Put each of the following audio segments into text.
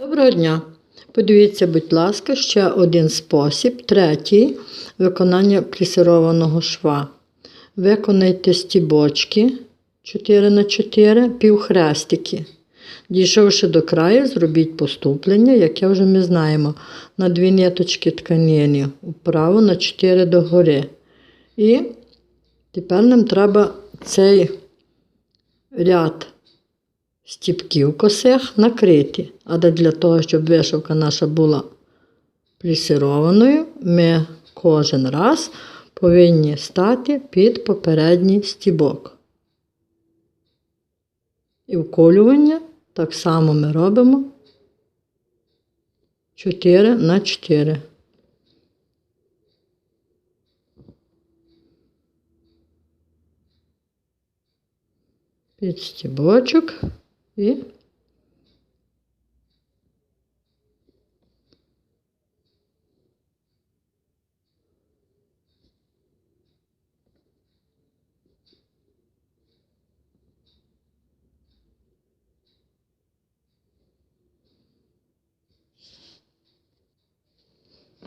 Доброго дня! Подивіться, будь ласка, ще один спосіб, третій виконання плісированого шва. Виконайте стібочки 4 на 4 півхрестики. Дійшовши до краю, зробіть поступлення, яке вже ми знаємо, на дві ниточки тканини, вправо на 4 догори. І тепер нам треба цей ряд стіпків косих накриті. Але для того, щоб вишивка наша була плісированою, ми кожен раз повинні стати під попередній стібок. І вколювання так само ми робимо 4 на 4. Під стібочок і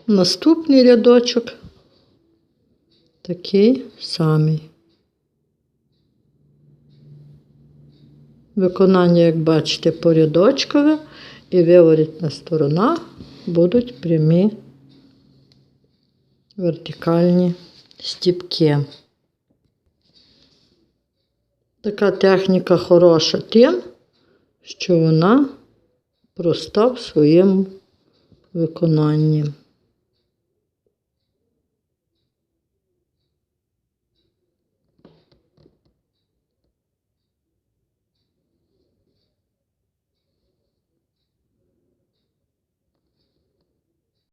Наступний рядочок такий самий. Виконання, як бачите, порядочкове і виворітна сторона будуть прямі вертикальні стіпки. Така техніка хороша тим, що вона проста в своєму виконанні.